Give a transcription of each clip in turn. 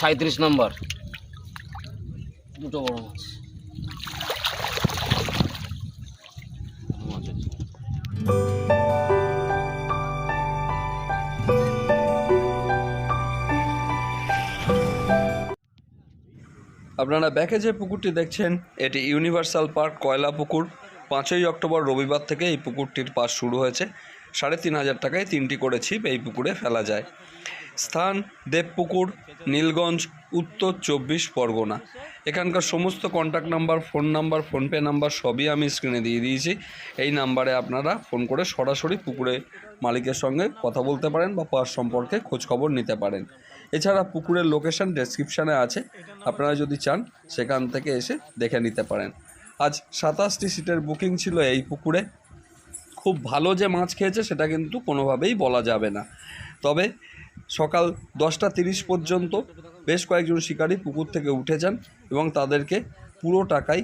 সাঁত্রিশ নম্বর। দুটো বড় মাছ। আপনারা ব্যাকে যে পুকুরটি দেখছেন, এটি ইউনিভার্সাল পার্ক কয়লা পুকুর। পাঁচই অক্টোবর রবিবার থেকে এই পুকুরটির পাস শুরু হয়েছে। সাড়ে তিন হাজার টাকায় তিনটি করে ছিপ এই পুকুরে ফেলা যায়। স্থান দেবপুকুর, নীলগঞ্জ, উত্তর চব্বিশ পরগনা। এখানকার সমস্ত contact number phone number PhonePe number সবই আমি স্ক্রিনে দিয়ে দিয়েছি। এই নাম্বারে আপনারা ফোন করে সরাসরি পুকুরে মালিকের সঙ্গে কথা বলতে পারেন বা পাস সম্পর্কে খোঁজখবর নিতে পারেন। এছাড়া পুকুরের লোকেশন ডেসক্রিপশানে আছে। আপনারা যদি চান, সেখান থেকে এসে দেখে নিতে পারেন। আজ সাতাশটি সিটের বুকিং ছিল এই পুকুরে। খুব ভালো যে মাছ খেয়েছে, সেটা কিন্তু কোনোভাবেই বলা যাবে না। তবে সকাল দশটা তিরিশ পর্যন্ত বেশ কয়েকজন শিকারী পুকুর থেকে উঠে যান এবং তাদেরকে পুরো টাকাই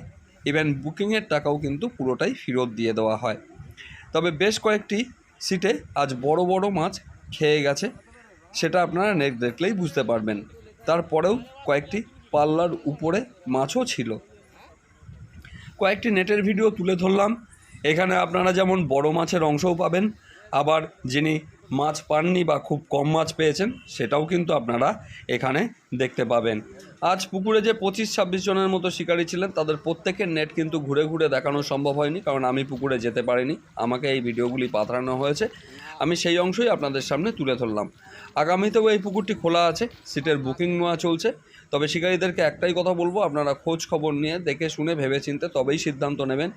ইভেন বুকিংয়ের টাকাও কিন্তু পুরোটাই ফেরত দিয়ে দেওয়া হয়। তবে বেশ কয়েকটি সিটে আজ বড় বড় মাছ খেয়ে গেছে, সেটা আপনারা নেট দেখলেই বুঝতে পারবেন। তারপরেও কয়েকটি পাল্লার উপরে মাছও ছিল। কয়েকটি নেটের ভিডিও তুলে ধরলাম। এখানে আপনারা যেমন বড় মাছের অংশও পাবেন, আবার যিনি মাছ পাননি বা খুব কম মাছ পেয়েছেন, সেটাও কিন্তু আপনারা এখানে দেখতে পাবেন। আজ পুকুরে যে পঁচিশ ছাব্বিশ জনের মতো শিকারী ছিলেন, তাদের প্রত্যেকের নেট কিন্তু ঘুরে ঘুরে দেখানো সম্ভব হয়নি, কারণ আমি পুকুরে যেতে পারিনি, আমাকে এই ভিডিওগুলি পাঠানো হয়েছে। আমি সেই অংশই আপনাদের সামনে তুলে ধরলাম। আগামীতেও এই পুকুরটি খোলা আছে, সিটের বুকিং নেওয়া চলছে। তবে শিকারীদেরকে একটাই কথা বলব, আপনারা খোঁজ খবর নিয়ে দেখে শুনে ভেবে চিনতে তবেই সিদ্ধান্ত নেবেন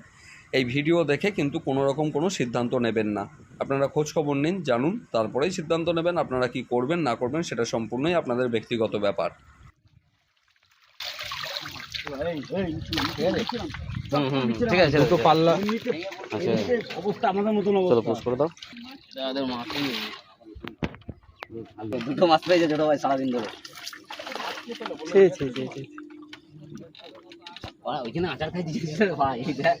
এই ভিডিও দেখে কিন্তু কোনো রকম কোনো সিদ্ধান্ত নেবেন না। আপনারা খোঁজ খবর নিন জানুন তারপরেই সিদ্ধান্ত নেবেন আপনারা কি করবেন না করবেন সেটা সম্পূর্ণই আপনাদের ব্যক্তিগত ব্যাপার। ঠিক আছে পাল্লা। আচ্ছা। অবস্থা আমাদের মতন চলো পোস্ট করে দাও। দাদাদের মাছই নেই দুটো মাছ পেয়েছে ছোট ভাই সারাদিন ধরে। ওইখানে আচার খাই দিয়েছে ভাই দেখ।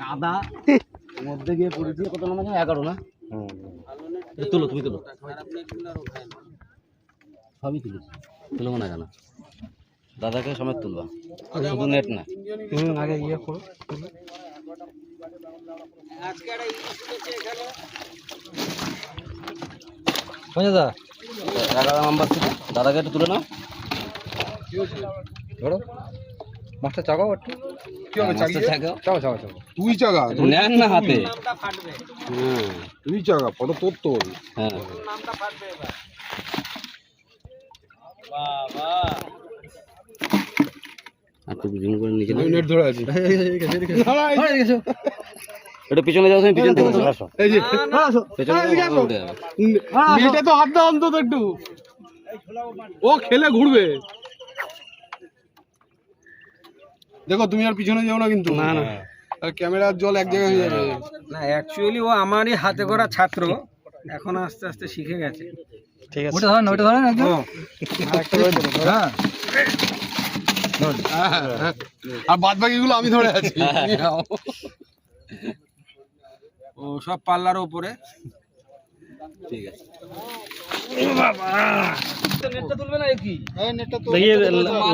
কাদা মধ্যে গিয়ে পড়েছি কত নাম আছে এগারো না? এটা তুলো তুমি তুলো। সবই তুলেছি। তুলবো না কেন? দাদাকে সমেত তুলবা। শুধু নেট না। হুম আগে ইয়ে করো বুঝে দা এগারো নাম্বার থেকে দাদাকে একটু তুলে নাও। ধরো। মাছটা চাগাও একটু। কি হবে মাছটা চাও চাও চাও তুই চাগা নেন না হাতে হ্যাঁ তুই চাগা ফটো তোর তোর হ্যাঁ আর একটু জুম করে নিচে নেট ধরে আছি এটা পিছনে যাও তুমি পিছন থেকে আসো এই যে পেছনে যাও, উঠে যাবে। তো হাত দাও অন্তত একটু ও খেলে ঘুরবে দেখো তুমি আর পিছনে যাও না কিন্তু। না না। আর ক্যামেরার জল এক জায়গায় হয়ে যাবে। না অ্যাকচুয়ালি ও আমারই হাতে করা ছাত্র। এখন আস্তে আস্তে শিখে গেছে। ঠিক আছে। ওটা ধরেন ওটা ধরেন একদম হ্যাঁ। আর বাদ বাকি গুলো আমি ধরে আছি। ও সব পাল্লার উপরে দেখিয়ে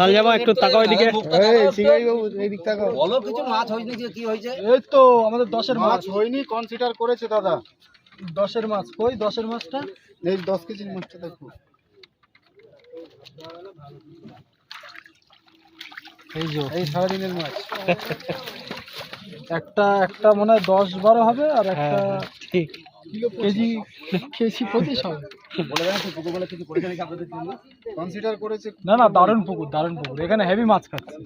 লাল জামা একটু তাকাও এদিকে। এই শিকারি বাবু এই দিক তাকাও। বলো কিছু মাছ হয়নি কি হয়েছে? এই তো আমাদের দশের মাছ হয়নি কনসিডার করেছে দাদা। দশের মাছ। কই দশের মাছটা? এই দশ কেজির মাছটা দেখো। এই যে। এই সারাদিনের মাছ। একটা একটা মনে হয় দশ বারো হবে আর একটা ঠিক। কেজি কেজি কনসিডার করেছে না না দারুণ পুকুর দারুণ পুকুর। এখানে হেভি মাছ খাচ্ছে।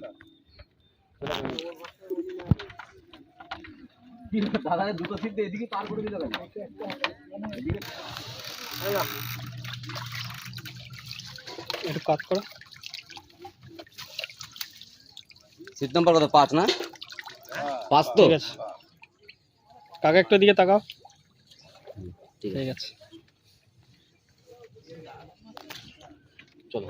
দুটো সিট এদিকে পার করে দিতে একটু কাজ করো। সিট নাম্বার কত? পাঁচ না? পাঁচ তো? কাকা একটু দিকে তাকাও। ঠিক আছে। চলো।